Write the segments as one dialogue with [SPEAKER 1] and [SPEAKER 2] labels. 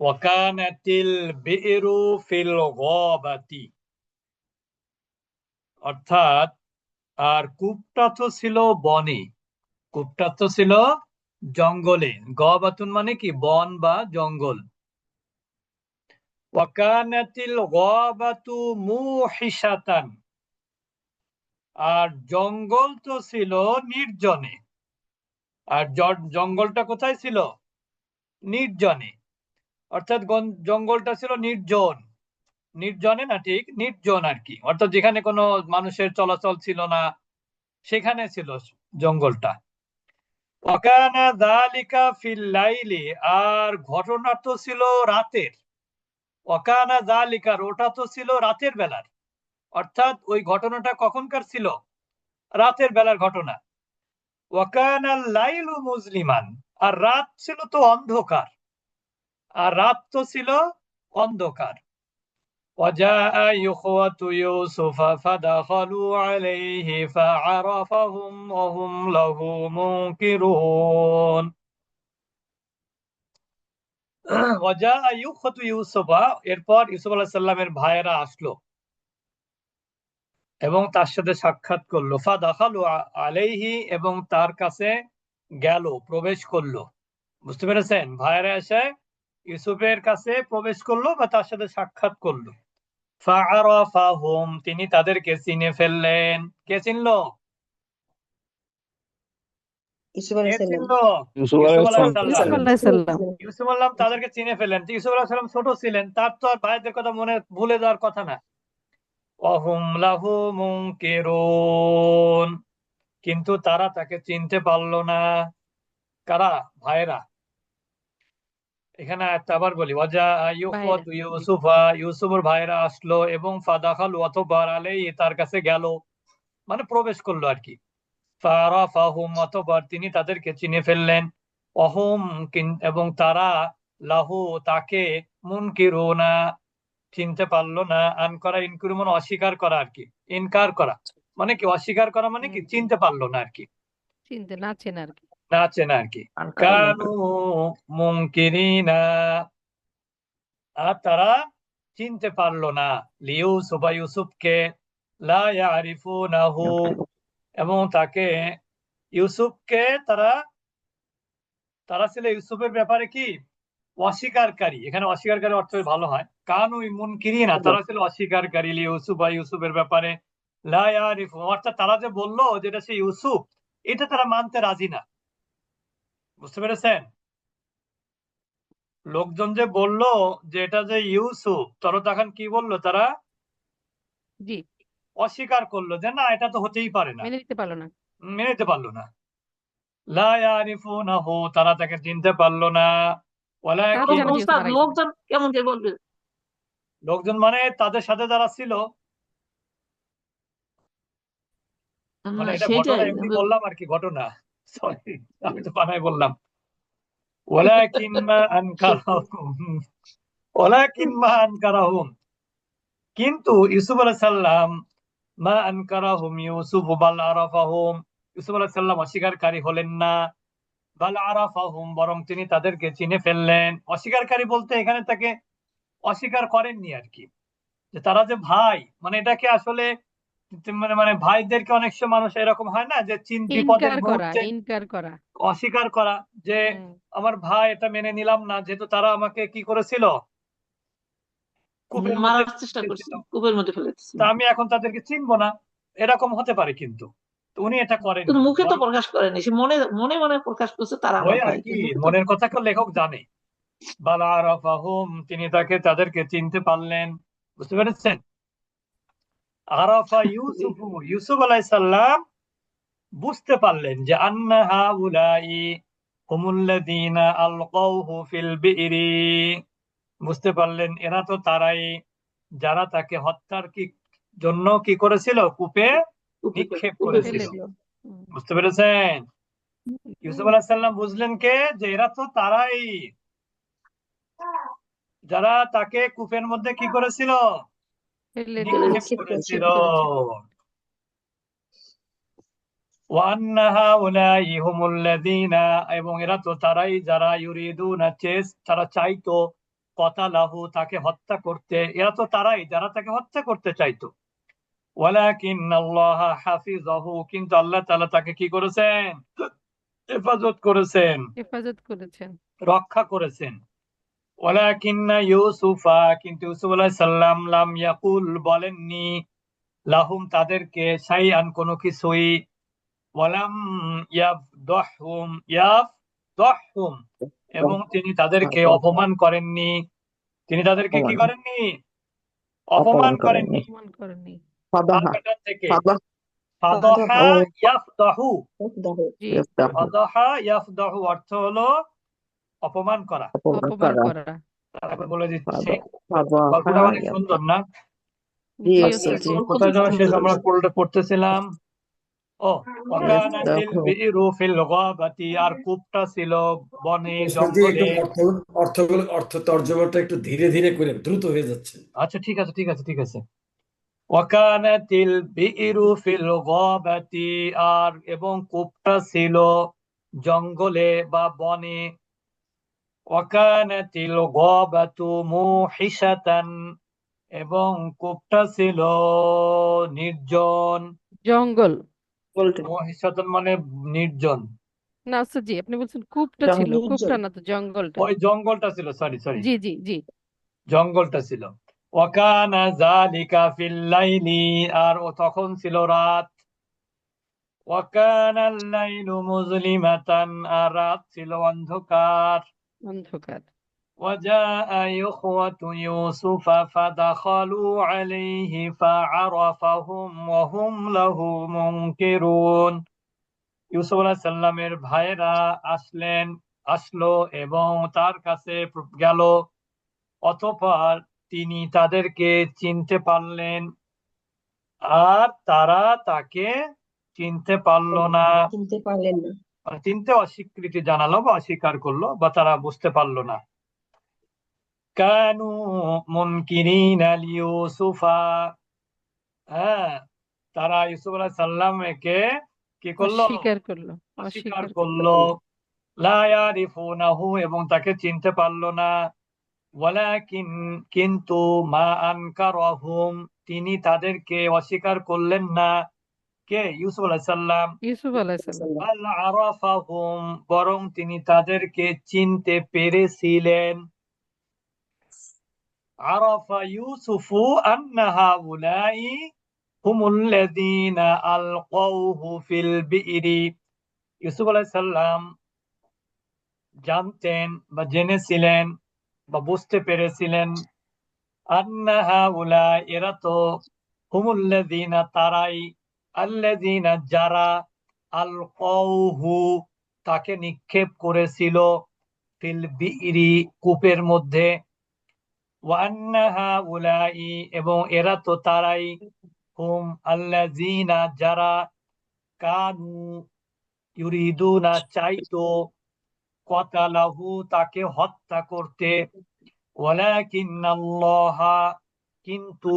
[SPEAKER 1] ওয়াকানাতিল বিরু feel গাবাতি অর্থাৎ, আর কূপটা তো ছিল বনে। কূপটা তো ছিল জঙ্গলে। গবাতুন মানে কি? বন বা জঙ্গল। ওয়াকানাতিল গাবাতু মুহিসাতান আর জঙ্গল তো ছিল নির্জনে। আর জঙ্গলটা কোথায় ছিল? নির্জনে। অর্থাৎ জঙ্গলটা ছিল নির্জন। নির্জনে না ঠিক? নির্জন আর কি। অর্থাৎ যেখানে কোনো মানুষের চলাচল ছিল না, সেখানে ছিল জঙ্গলটা। ওয়াকানা যালিকা ফিল লাইলি, আর ঘটনা তো ছিল রাতের। ওয়াকানা যালিকার ওটা তো ছিল রাতের বেলার। অর্থাৎ ওই ঘটনাটা কখনকার ছিল? রাতের বেলার ঘটনা। ওয়াকানা লাইলু মুজলিমান আর রাত ছিল তো অন্ধকার আর রাত তো ছিল অন্ধকার وجاء إخوة يوسف فدخلوا عليه فعرفهم وهم له منكرون وجاء إخوة يوسف এরপর ইউসুফ আলাইহিস সালামের ভাইয়েরা আসলো এবং তার সাথে সাক্ষাৎ করল। ফা ফাদাখালু আলাইহি এবং তার কাছে গেল প্রবেশ করল। বুঝতে পেরেছেন? ভাইরা এসে ইউসুফের কাছে প্রবেশ করল বা তার সাথে সাক্ষাৎ করল। ফাআরাফাহুম তিনি তাদেরকে চিনে ফেললেন। কে চিনলো?
[SPEAKER 2] ইউসুফ
[SPEAKER 1] কে চিনলো?
[SPEAKER 3] ইউসুফ
[SPEAKER 1] ইউসুফ
[SPEAKER 3] আলাইহিস
[SPEAKER 1] আলাইহিস
[SPEAKER 3] সালাম।
[SPEAKER 1] সালাম।
[SPEAKER 4] সাল্লাম
[SPEAKER 1] ইউসুফ আল্লাহ তাদেরকে চিনে ফেললেন। ইউসুফ আলাইহিস সালাম ছোট ছিলেন তার তো আর ভাইদের কথা মনে ভুলে যাওয়ার কথা না। অহুম লাহু মুনকিরুন। কিন্তু তারা তাকে চিনতে পারল না। কারা? ভাইরা। এখানে একটা আবার বলি ওয়াজা ইউফত ইউসুফা ইউসুফের ভাইরা আসলো এবং ফাদাখাল অতবার আলাই তার কাছে গেল। মানে প্রবেশ করল আর কি। ফারাফাহুম অতবার তিনি তাদেরকে চিনে ফেললেন। অহম এবং তারা লাহু তাকে মুনকিরুনা চিনতে পারল না আন করা ইনকুর মানে অস্বীকার করা আর কি ইনকার করা। মানে কি অস্বীকার করা মানে কি চিনতে পারল না আর কি।
[SPEAKER 4] চিনতে না চেনা আর কি।
[SPEAKER 1] না চেনা আর কি। কানু মুনকিরিনা আর তারা চিনতে পারল না। লিউসুফা ইউসুফকে লা ইয়ারিফুনাহু। এবং তাকে ইউসুফকে তারা তারা ছিল ইউসুফের ব্যাপারে কি অস্বীকারী এখানে অস্বীকারী অর্থ ভালো হয়। কানু না তারা ছিল অস্বীকারী। ইউসুফ বা ইউসুফের ব্যাপারে লা অর্থাৎ তারা যে বলল যেটা সে ইউসুফ এটা তারা মানতে রাজি না। বুঝতে পেরেছেন? লোকজন যে বলল যে এটা যে ইউসুফ তারা তখন কি বলল তারা?
[SPEAKER 4] জি।
[SPEAKER 1] অস্বীকার করল যে না এটা তো হতেই পারে না।
[SPEAKER 4] মেনে নিতে পারল না।
[SPEAKER 1] মেনে নিতে পারল না। লা তারা তাকে চিনতে পারল না।
[SPEAKER 2] লোকজন কেমন কে বলবে?
[SPEAKER 1] লোকজন মানে তাদের সাথে যারা ছিল। মানে এটা ঘটনা এমনি বললাম আর কি ঘটনা। সরি আমি তো বানায় বললাম। ওয়ালাকিন মা আনকারাহুম। ওয়ালাকিন মা আনকারাহুম। কিন্তু ইউসুফ আলাইহিস সালাম মা আনকারাহুম ইউসুফ বাল আরাফাহুম। ইউসুফ আলাইহিস সালাম অস্বীকারী হলেন না। বাল আরাফাহুম বরং তিনি তাদেরকে চিনে ফেললেন। অস্বীকারী বলতে এখানে তাকে অস্বীকার করেননি আর কি। যে তারা যে ভাই মানে এটাকে আসলে মানে মানে ভাইদেরকে অনেক সময় মানুষ এরকম হয় না যে চিন বিপদের মুহূর্তে অস্বীকার করা যে আমার ভাই এটা মেনে নিলাম না যেহেতু তারা আমাকে কি করেছিল?
[SPEAKER 2] মারার চেষ্টা। মধ্যে
[SPEAKER 1] আমি এখন তাদেরকে চিনবো না। এরকম হতে পারে কিন্তু। উনি এটা করেন।
[SPEAKER 2] মুখে তো প্রকাশ করেনি সে মনে মনে মনে প্রকাশ করছে তারা
[SPEAKER 1] মনের কথা লেখক জানে। বালা আরাফাহুম তিনি তাকে তাদেরকে চিনতে পারলেন বুঝতে পেরেছেন? আরাফা ইউসুফ ইউসুফ আলাইহিস সালাম বুঝতে পারলেন যে আন্না হাউলাই হুমুল্লাযীনা আলকাউহু ফিল বিইরি বুঝতে পারলেন এরা তো তারাই যারা তাকে হত্যার কি জন্য কি করেছিল? কূপে নিক্ষেপ করেছিল। বুঝতে পেরেছেন? ইউসুফ আলাইহিস সালাম বুঝলেন কে যে এরা তো তারাই। যারা তাকে কূপের মধ্যে কি করেছিল? করেছিল। এবং এরা তো তারাই যারা ইউরিদুনা চেস তারা চাইতো কথা লাহু তাকে হত্যা করতে। এরা তো তারাই যারা তাকে হত্যা করতে চাইতো। কিন্তু আল্লাহ তাআলা তাকে কি করেছেন? হেফাজত করেছেন।
[SPEAKER 4] হেফাজত করেছেন।
[SPEAKER 1] রক্ষা করেছেন। ওয়ালাকিন্না ইউসুফা কিন্তু ইউসুফ সালাম লাম ইয়াকুল বলেননি লাহুম তাদেরকে শাইআন কোনো কিছুই ওয়ালাম ইয়াফদহুম ইয়াফদহুম। এবং তিনি তাদেরকে অপমান করেননি। তিনি তাদেরকে কি করেননি? অপমান করেননি।
[SPEAKER 4] অপমান করেননি।
[SPEAKER 3] ফাদাহা
[SPEAKER 1] আরবিটার থেকে।
[SPEAKER 3] ফাদাহ।
[SPEAKER 1] ফাদহা
[SPEAKER 3] ও।
[SPEAKER 1] ইয়াফদাহু।
[SPEAKER 4] জি
[SPEAKER 1] ইয়াফদাহু। অর্থ হলো অপমান করা।
[SPEAKER 3] অপমান
[SPEAKER 1] তারপর বলে দিচ্ছি গল্পটা অনেক সুন্দর না? কোথায় যেন শেষ আমরা পড়তেছিলাম। ও আর কূপটা ছিল বনে জঙ্গলে।
[SPEAKER 5] অর্থ অর্থগুলো অর্থ তর্জমাটা একটু ধীরে ধীরে করে দ্রুত হয়ে যাচ্ছে।
[SPEAKER 1] আচ্ছা ঠিক আছে ঠিক আছে ঠিক আছে। ওয়াকানাতিল বিরু ফিল গাবাতি আর এবং কূপটা ছিল জঙ্গলে বা বনে। ওয়াকানাতিল গাবাতু মুহিশাতান এবং কূপটা ছিল নির্জন।
[SPEAKER 4] জঙ্গল।
[SPEAKER 1] মুহিশাতান মানে নির্জন।
[SPEAKER 4] না ওস্তাদ জি আপনি বলছেন কূপটা ছিল।
[SPEAKER 3] জঙ্গল।
[SPEAKER 4] কূপটা না তো জঙ্গলটা।
[SPEAKER 1] ওই জঙ্গলটা ছিল সরি সরি
[SPEAKER 4] জি জি জি।
[SPEAKER 1] জঙ্গলটা ছিল। ওয়াকানা জালিকা ফিল লাইলি আর ও তখন ছিল রাত ওয়াকানা লাইলু মুজলিমাতান আর রাত ছিল অন্ধকার
[SPEAKER 4] অন্ধকার
[SPEAKER 1] وجاء إخوة يوسف فدخلوا عليه فعرفهم وهم له منكرون ইউসুফ আলাইহিস সাল্লামের ভাইয়েরা আসলেন আসলো এবং তার কাছে গেল অতঃপর তিনি তাদেরকে চিনতে পারলেন। আর তারা তাকে চিনতে পারল না।
[SPEAKER 6] চিনতে পারলেন না।
[SPEAKER 1] মানে চিনতে অস্বীকৃতি জানালো বা অস্বীকার করল বা তারা বুঝতে পারল না। কানু মুনকিরিনা লিউসুফা হ্যাঁ তারা ইউসুফ আলাইহিস সাল্লামকে কি করল?
[SPEAKER 4] অস্বীকার করল
[SPEAKER 1] অস্বীকার
[SPEAKER 4] অস্বীকার
[SPEAKER 1] করল। লা ইয়ারিফুনাহু এবং তাকে চিনতে পারল না। ওয়ালাকিন কিন্তু মা আনকারাহুম তিনি তাদেরকে অস্বীকার করলেন না। কে? ইউসুফ আলাইহিস সাল্লাম
[SPEAKER 4] ইউসুফ আলাইসাল্লাম
[SPEAKER 1] আরাফাহুম বরং তিনি তাদেরকে চিনতে পেরেছিলেন। আরাফা ইউসুফু আন্না হাউলাই হুমুল্লাযীনা আলকাউহু ফিল বিইরি। ইউসুফ আলাইহিস জানতেন বা জেনেছিলেন বা বুঝতে পেরেছিলেন, আন্না হাউলাই এরা তো হুমুল্লাযীনা তারাই আল্লাযীনা যারা আলকাউহু তাকে নিক্ষেপ করেছিল ফিল বিইরি কূপের মধ্যে। ওয়ান্না হাউলাই এবং এরা তো তারাই হুম আল্লাযীনা যারা কানু ইউরিদুনা চাইতো কতালাহু তাকে হত্যা করতে। কিন্তু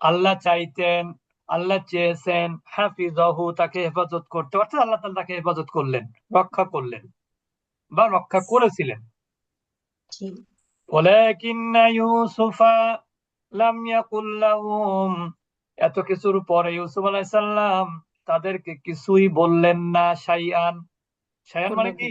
[SPEAKER 1] আল্লাহ চাইতেন আল্লাহ চেয়েছেন হাফিজাহু তাকে হেফাজত করতে। অর্থাৎ আল্লাহ তাল তাকে হেফাজত করলেন রক্ষা করলেন বা রক্ষা করেছিলেন। এত কিছুর পরে ইউসুফ আলাহিসাল্লাম তাদেরকে কিছুই বললেন না সাইয়ান
[SPEAKER 4] সাইয়ান
[SPEAKER 1] মানে কি?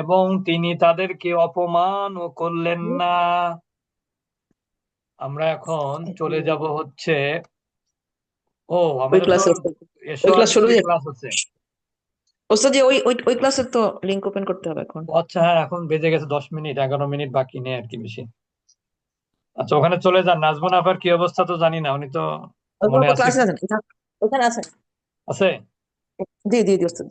[SPEAKER 1] এবং তিনি তাদেরকে অপমানও করলেন না। আমরা এখন চলে যাব হচ্ছে ও আমাদের
[SPEAKER 3] ক্লাসে
[SPEAKER 1] তো এসো
[SPEAKER 3] ওই ক্লাস
[SPEAKER 1] ক্লাস আছে
[SPEAKER 3] ওস্তাদ ওই ওই ওই ক্লাসের তো লিংক ওপেন করতে হবে এখন।
[SPEAKER 1] আচ্ছা হ্যাঁ এখন বেজে গেছে দশ মিনিট এগারো মিনিট বাকি নেই আর কি বেশি। আচ্ছা ওখানে চলে যান নাজমুন আপার কি অবস্থা তো জানি না উনি তো মনে আছে।
[SPEAKER 3] ওখানে আছেন?
[SPEAKER 1] আছে
[SPEAKER 3] জি জি জি ওস্তাদ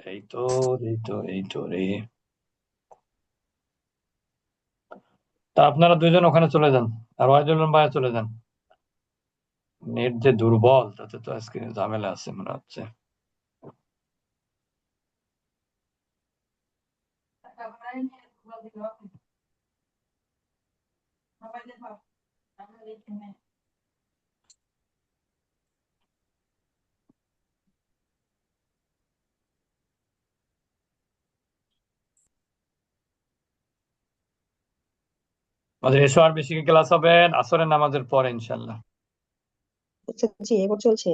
[SPEAKER 1] এই তো এই তো এই তো রে তা আপনারা দুইজন ওখানে চলে যান আর ওয়াহিদুল ভাইয়া চলে যান। নেট যে দুর্বল তাতে তো আজকে ঝামেলা আছে মনে হচ্ছে। আমাদের এসো আর বেশি ক্লাস হবে আসরের নামাজের পরে ইনশাল্লাহ
[SPEAKER 6] আচ্ছা জি চলছে।